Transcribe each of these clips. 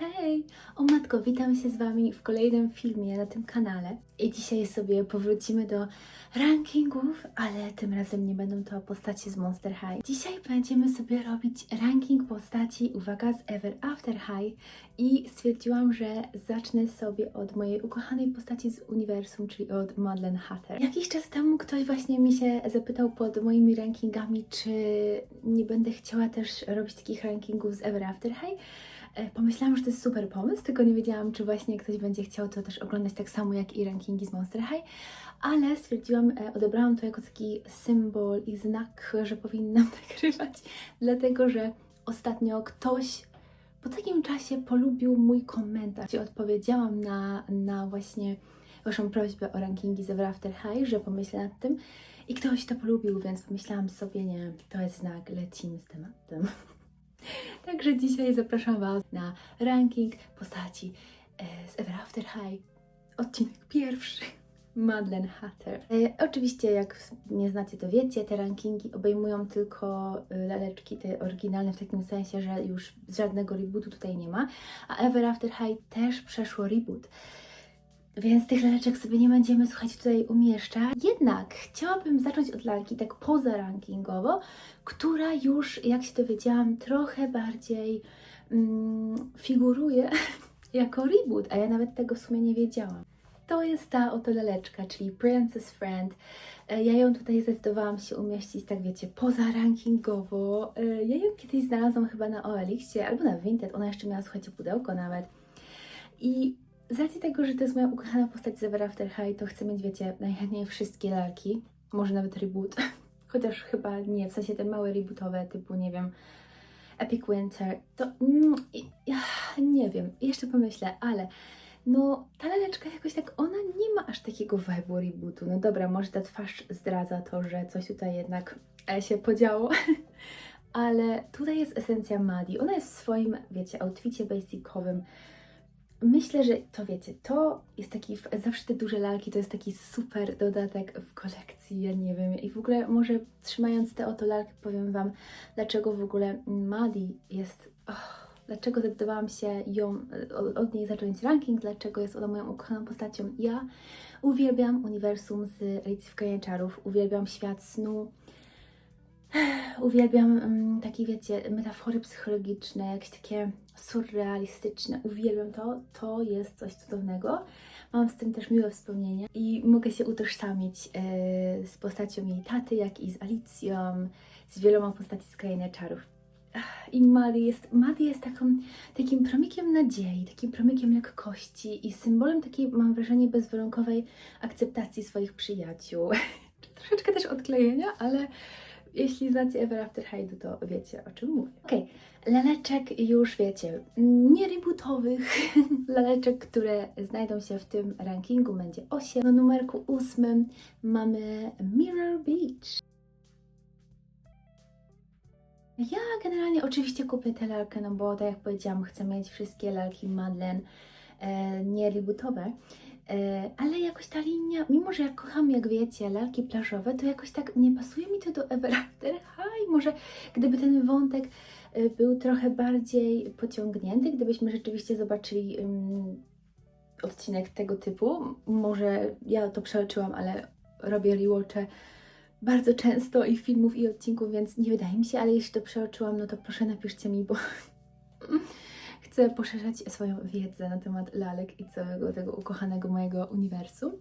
Hej! O matko, witam się z Wami w kolejnym filmie na tym kanale. I dzisiaj sobie powrócimy do rankingów, ale tym razem nie będą to postaci z Monster High. Dzisiaj będziemy sobie robić ranking postaci, uwaga, z Ever After High i stwierdziłam, że zacznę sobie od mojej ukochanej postaci z uniwersum, czyli od Madeleine Hatter. Jakiś czas temu ktoś właśnie mi się zapytał pod moimi rankingami, czy nie będę chciała też robić takich rankingów z Ever After High. E, Pomyślałam, że to jest super pomysł, tylko nie wiedziałam, czy właśnie ktoś będzie chciał to też oglądać tak samo jak i rankingi z Monster High, ale stwierdziłam, e, odebrałam to jako taki symbol i znak, że powinnam nagrywać, dlatego że ostatnio ktoś po takim czasie polubił mój komentarz i odpowiedziałam na, na właśnie Waszą prośbę o rankingi z After High, że pomyślę nad tym i ktoś to polubił, więc pomyślałam sobie, nie, to jest znak, lecimy z tematem. Także dzisiaj zapraszam Was na ranking postaci e, z Ever After High. Odcinek pierwszy. Madeleine Hatter. E, oczywiście, jak nie znacie, to wiecie, te rankingi obejmują tylko e, laleczki te oryginalne, w takim sensie, że już żadnego rebootu tutaj nie ma, a Ever After High też przeszło reboot. Więc tych laleczek sobie nie będziemy, słuchajcie, tutaj umieszczać. Jednak chciałabym zacząć od lalki tak poza rankingowo, która już, jak się dowiedziałam, trochę bardziej mm, figuruje jako reboot, a ja nawet tego w sumie nie wiedziałam. To jest ta oto laleczka, czyli Princess Friend. E, Ja ją tutaj zdecydowałam się umieścić, tak wiecie, poza rankingowo. E, Ja ją kiedyś znalazłam chyba na OLX-ie albo na Vinted. Ona jeszcze miała, słuchajcie, pudełko nawet. I z racji tego, że to jest moja ukochana postać z After High, to chcę mieć, wiecie, najchętniej wszystkie lalki. Może nawet reboot. Chociaż chyba nie, w sensie te małe rebootowe, typu, nie wiem, Epic Winter. To mm, ja nie wiem, jeszcze pomyślę, ale no ta laleczka jakoś tak, ona nie ma aż takiego vibe'u rebootu. No dobra, może ta twarz zdradza to, że coś tutaj jednak e, się podziało. Ale tutaj jest esencja Madi. Ona jest w swoim, wiecie, outficie basicowym. Myślę, że to wiecie, to jest taki, zawsze te duże lalki to jest taki super dodatek w kolekcji, ja nie wiem. I w ogóle może trzymając te oto lalki powiem Wam, dlaczego w ogóle Madi jest, och, dlaczego zdecydowałam się ją, od, od niej zacząć ranking, dlaczego jest ona moją ukochaną postacią. Ja uwielbiam uniwersum z Alicji w Krainie uwielbiam świat snu, Uwielbiam mm, takie, wiecie, metafory psychologiczne, jakieś takie surrealistyczne. Uwielbiam to. To jest coś cudownego. Mam z tym też miłe wspomnienia i mogę się utożsamić e, z postacią jej taty, jak i z Alicją, z wieloma postaci z Krainy Czarów. I Maddie jest, Maddie jest taką, takim promykiem nadziei, takim promykiem lekkości i symbolem takiej, mam wrażenie, bezwarunkowej akceptacji swoich przyjaciół. Troszeczkę też odklejenia, ale jeśli znacie Ever After High, to wiecie o czym mówię. Okej, laleczek już wiecie, nie rebootowych, laleczek, które znajdą się w tym rankingu będzie 8. Na numerku 8 mamy Mirror Beach. Ja generalnie oczywiście kupię tę lalkę, no bo tak jak powiedziałam, chcę mieć wszystkie lalki Madeleine e, nie rebootowe. E, ale jakoś ta linia, mimo że ja kocham, jak wiecie, lalki plażowe, to jakoś tak nie pasuje mi to do Ever After High. Może gdyby ten wątek e, był trochę bardziej pociągnięty, gdybyśmy rzeczywiście zobaczyli ym, odcinek tego typu, może ja to przeoczyłam, ale robię rewatche bardzo często i filmów i odcinków, więc nie wydaje mi się, ale jeśli to przeoczyłam, no to proszę napiszcie mi, bo chcę poszerzać swoją wiedzę na temat lalek i całego tego ukochanego mojego uniwersum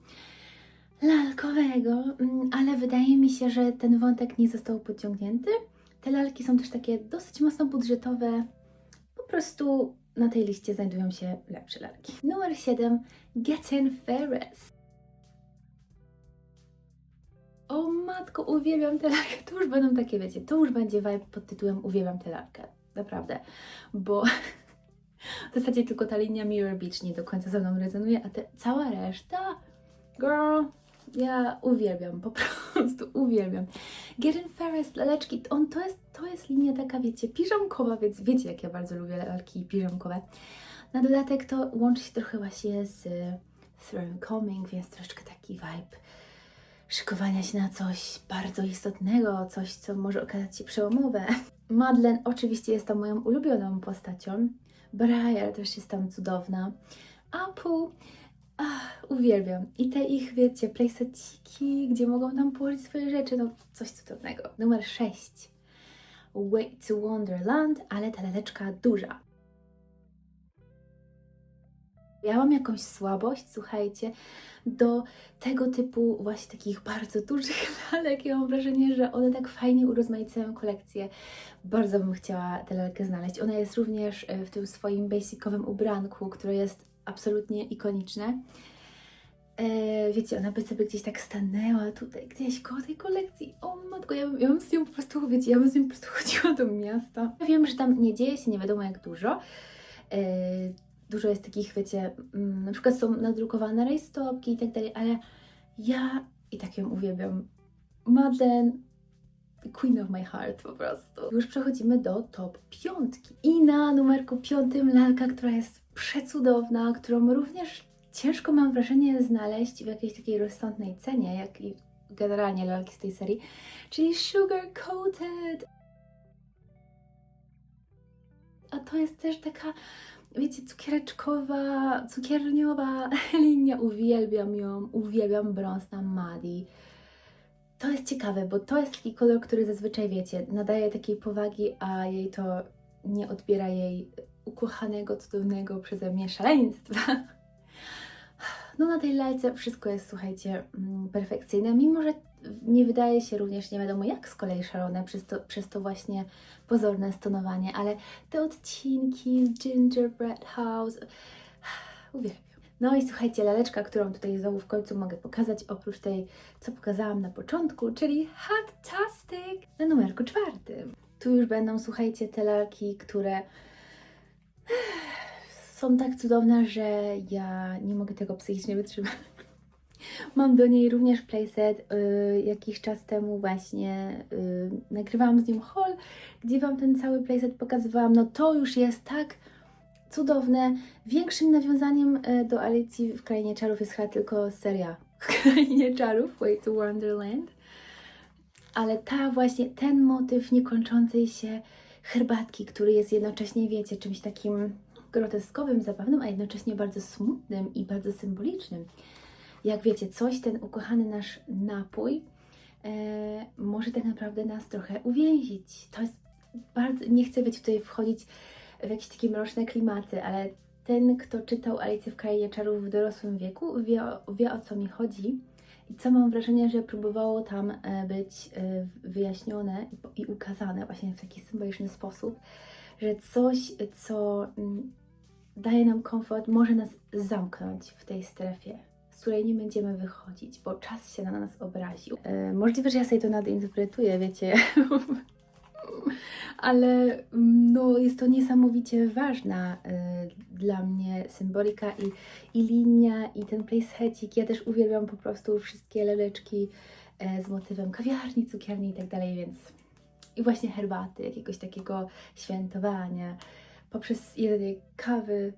lalkowego, mm, ale wydaje mi się, że ten wątek nie został pociągnięty. Te lalki są też takie dosyć mocno budżetowe. Po prostu na tej liście znajdują się lepsze lalki. Numer 7. Getting Ferris. O matko, uwielbiam tę lalkę. To już będą takie, wiecie, to już będzie vibe pod tytułem Uwielbiam tę lalkę. Naprawdę. Bo w zasadzie tylko ta linia Mirror Beach nie do końca ze mną rezonuje, a te, cała reszta, girl, ja uwielbiam, po prostu uwielbiam. Getting Ferris, laleczki, on, to, jest, to jest linia taka, wiecie, piżamkowa, więc wiecie, jak ja bardzo lubię lalki piżamkowe. Na dodatek to łączy się trochę właśnie z Coming, więc troszeczkę taki vibe szykowania się na coś bardzo istotnego, coś, co może okazać się przełomowe. Madeleine oczywiście jest to moją ulubioną postacią, Briar też jest tam cudowna. Apple, ach, uwielbiam. I te ich, wiecie, playsetiki, gdzie mogą tam położyć swoje rzeczy, no coś cudownego. Numer 6. Way to Wonderland, ale ta laleczka duża. Ja mam jakąś słabość, słuchajcie, do tego typu właśnie takich bardzo dużych lalek. Ja mam wrażenie, że one tak fajnie urozmaicają kolekcję. Bardzo bym chciała tę lalkę znaleźć. Ona jest również e, w tym swoim basicowym ubranku, które jest absolutnie ikoniczne. E, wiecie, ona by sobie gdzieś tak stanęła tutaj, gdzieś koło tej kolekcji. O matko, ja bym, ja bym z nią po prostu, wiecie, ja bym z nią po prostu chodziła do miasta. Ja wiem, że tam nie dzieje się nie wiadomo jak dużo. Dużo jest takich, wiecie, mm, na przykład są nadrukowane rajstopki i tak dalej, ale ja i tak ją uwielbiam. Madeleine, queen of my heart po prostu. Już przechodzimy do top piątki. I na numerku piątym lalka, która jest przecudowna, którą również ciężko mam wrażenie znaleźć w jakiejś takiej rozsądnej cenie, jak i generalnie lalki z tej serii, czyli Sugar Coated. A to jest też taka wiecie, cukiereczkowa, cukierniowa linia. Uwielbiam ją, uwielbiam brąz na Madi. To jest ciekawe, bo to jest taki kolor, który zazwyczaj, wiecie, nadaje takiej powagi, a jej to nie odbiera jej ukochanego, cudownego przeze mnie szaleństwa. No na tej lalce wszystko jest, słuchajcie, mm, perfekcyjne, mimo że nie wydaje się również nie wiadomo jak z kolei szalone przez to, przez to właśnie pozorne stonowanie, ale te odcinki z Gingerbread House uwielbiam. No i słuchajcie, laleczka, którą tutaj znowu w końcu mogę pokazać, oprócz tej, co pokazałam na początku, czyli Hot-tastic na numerku czwartym. Tu już będą, słuchajcie, te lalki, które są tak cudowne, że ja nie mogę tego psychicznie wytrzymać. Mam do niej również playset. Y, jakiś czas temu właśnie y, nagrywałam z nim haul, gdzie Wam ten cały playset pokazywałam. No to już jest tak cudowne. Większym nawiązaniem y, do Alicji w Krainie Czarów jest chyba tylko seria w Krainie Czarów, Way to Wonderland. Ale ta właśnie, ten motyw niekończącej się herbatki, który jest jednocześnie, wiecie, czymś takim groteskowym, zabawnym, a jednocześnie bardzo smutnym i bardzo symbolicznym. Jak wiecie, coś, ten ukochany nasz napój e, może tak naprawdę nas trochę uwięzić. To jest bardzo, nie chcę być tutaj wchodzić w jakieś takie mroczne klimaty, ale ten, kto czytał Alicję w Krainie Czarów w dorosłym wieku, wie, wie o co mi chodzi. I co mam wrażenie, że próbowało tam e, być e, wyjaśnione i ukazane właśnie w taki symboliczny sposób, że coś, co mm, daje nam komfort, może nas zamknąć w tej strefie, której nie będziemy wychodzić, bo czas się na nas obraził. E, możliwe, że ja sobie to nadinterpretuję, wiecie, ale mm, no, jest to niesamowicie ważna e, dla mnie symbolika i, i linia, i ten placecik. Ja też uwielbiam po prostu wszystkie leleczki e, z motywem kawiarni, cukierni i tak dalej, więc i właśnie herbaty, jakiegoś takiego świętowania poprzez jedzenie kawy,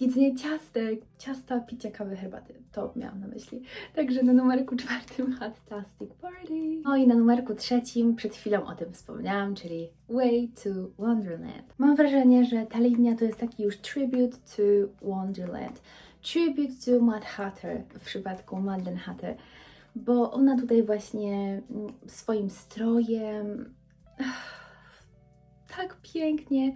jedzenie ciastek, ciasta, picie kawy, herbaty. To miałam na myśli. Także na numerku czwartym Hot-tastic Party. No i na numerku trzecim, przed chwilą o tym wspomniałam, czyli Way to Wonderland. Mam wrażenie, że ta linia to jest taki już tribute to Wonderland. Tribute to Mad Hatter w przypadku Madeleine Hatter, bo ona tutaj właśnie mm, swoim strojem tak pięknie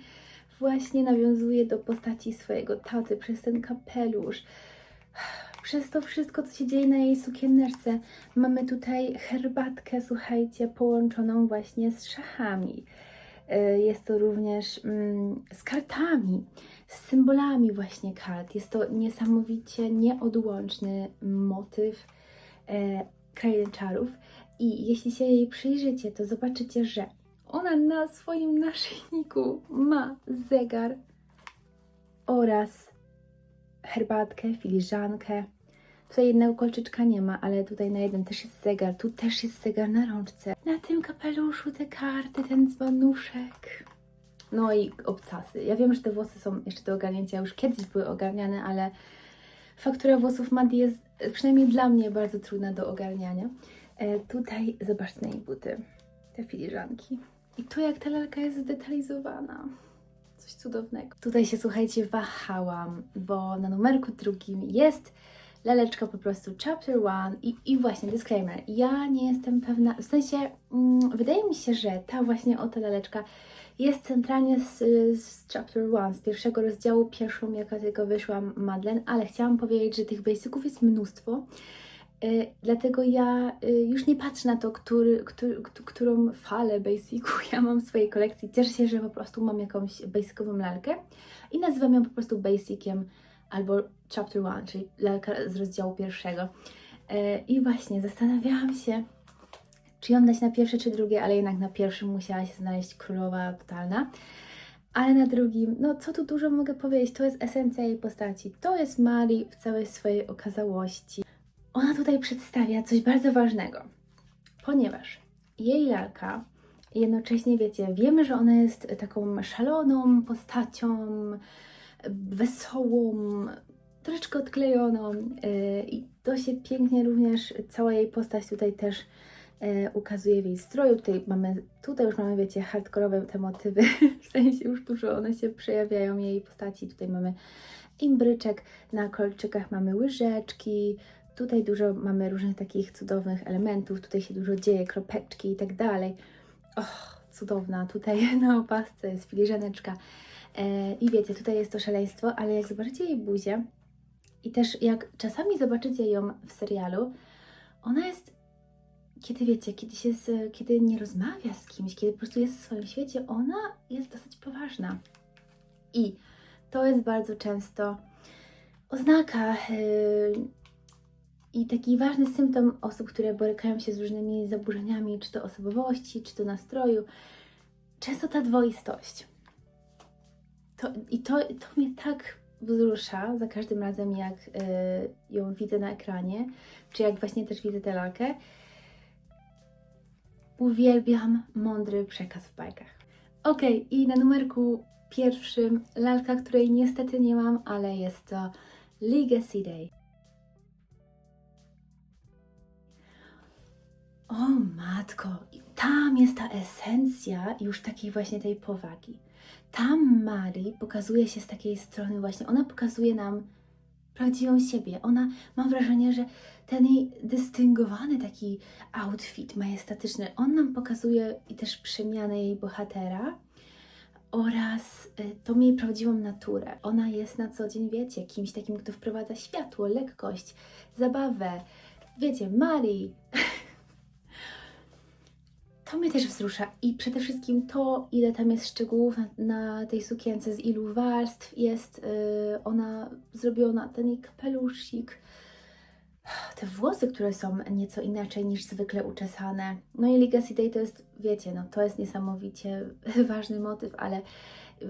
właśnie nawiązuje do postaci swojego taty przez ten kapelusz. Przez to wszystko, co się dzieje na jej sukieneczce, mamy tutaj herbatkę, słuchajcie, połączoną właśnie z szachami. Y, Jest to również mm, z kartami, z symbolami właśnie kart. Jest to niesamowicie nieodłączny motyw e, Krainy Czarów. I jeśli się jej przyjrzycie, to zobaczycie, że ona na swoim naszyjniku ma zegar oraz herbatkę, filiżankę. Tutaj jednego kolczyczka nie ma, ale tutaj na jednym też jest zegar. Tu też jest zegar na rączce. Na tym kapeluszu te karty, ten dzbanuszek. No i obcasy. Ja wiem, że te włosy są jeszcze do ogarnięcia. Już kiedyś były ogarniane, ale faktura włosów Madi jest przynajmniej dla mnie bardzo trudna do ogarniania. E, tutaj zobaczcie na jej buty. Te filiżanki. I to jak ta lalka jest zdetalizowana. coś cudownego. Tutaj się, słuchajcie, wahałam, bo na numerku drugim jest laleczka po prostu chapter one i, i właśnie disclaimer, ja nie jestem pewna, w sensie mm, wydaje mi się, że ta właśnie oto laleczka jest centralnie z, z chapter one, z pierwszego rozdziału, pierwszą jaka tylko wyszła Madeleine, ale chciałam powiedzieć, że tych basiców jest mnóstwo, dlatego ja y, już nie patrzę na to, który, który, któ- którą falę basicu ja mam w swojej kolekcji, cieszę się, że po prostu mam jakąś basicową lalkę i nazywam ją po prostu basiciem albo chapter one, czyli lalka z rozdziału pierwszego. E, I właśnie zastanawiałam się, czy ją dać na pierwsze czy drugie, ale jednak na pierwszym musiała się znaleźć królowa totalna. Ale na drugim, no co tu dużo mogę powiedzieć, to jest esencja jej postaci. To jest Mari w całej swojej okazałości. Ona tutaj przedstawia coś bardzo ważnego, ponieważ jej lalka jednocześnie, wiecie, wiemy, że ona jest taką szaloną postacią, wesołą, troszeczkę odklejoną yy, i to się pięknie również, cała jej postać tutaj też yy, ukazuje w jej stroju. Tutaj mamy, tutaj już mamy, wiecie, hardkorowe te motywy, w sensie już dużo one się przejawiają jej postaci. Tutaj mamy imbryczek, na kolczykach mamy łyżeczki, tutaj dużo mamy różnych takich cudownych elementów, tutaj się dużo dzieje, kropeczki i tak dalej. Och, cudowna, tutaj na opasce jest filiżaneczka. E, I wiecie, tutaj jest to szaleństwo, ale jak zobaczycie jej buzię i też jak czasami zobaczycie ją w serialu, ona jest, kiedy wiecie, kiedy, się z, kiedy nie rozmawia z kimś, kiedy po prostu jest w swoim świecie, ona jest dosyć poważna. I to jest bardzo często oznaka yy, i taki ważny symptom osób, które borykają się z różnymi zaburzeniami, czy to osobowości, czy to nastroju. Często ta dwoistość. To, I to, to mnie tak wzrusza za każdym razem, jak y, ją widzę na ekranie, czy jak właśnie też widzę tę lalkę. Uwielbiam mądry przekaz w bajkach. Ok, i na numerku pierwszym lalka, której niestety nie mam, ale jest to Legacy Day. O matko, tam jest ta esencja już takiej właśnie tej powagi. Tam Mari pokazuje się z takiej strony właśnie, ona pokazuje nam prawdziwą siebie. Ona, mam wrażenie, że ten jej dystyngowany taki outfit majestatyczny, on nam pokazuje i też przemianę jej bohatera oraz y, tą jej prawdziwą naturę. Ona jest na co dzień, wiecie, kimś takim, kto wprowadza światło, lekkość, zabawę. Wiecie, Mari. To mnie też wzrusza i przede wszystkim to, ile tam jest szczegółów na, na tej sukience, z ilu warstw jest yy, ona zrobiona, ten jej kapelusik, te włosy, które są nieco inaczej niż zwykle uczesane. No i Legacy Day to jest, wiecie, no to jest niesamowicie ważny motyw, ale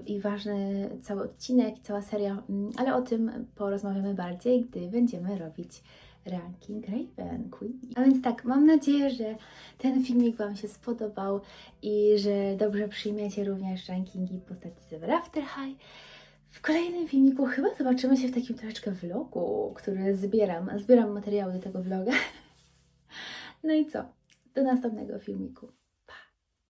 i ważny cały odcinek, cała seria, mm, ale o tym porozmawiamy bardziej, gdy będziemy robić ranking Raven Queen. A więc tak, mam nadzieję, że ten filmik Wam się spodobał i że dobrze przyjmiecie również rankingi postaci z Ever After High. W kolejnym filmiku chyba zobaczymy się w takim troszeczkę vlogu, który zbieram. Zbieram materiały do tego vloga. No i co? Do następnego filmiku.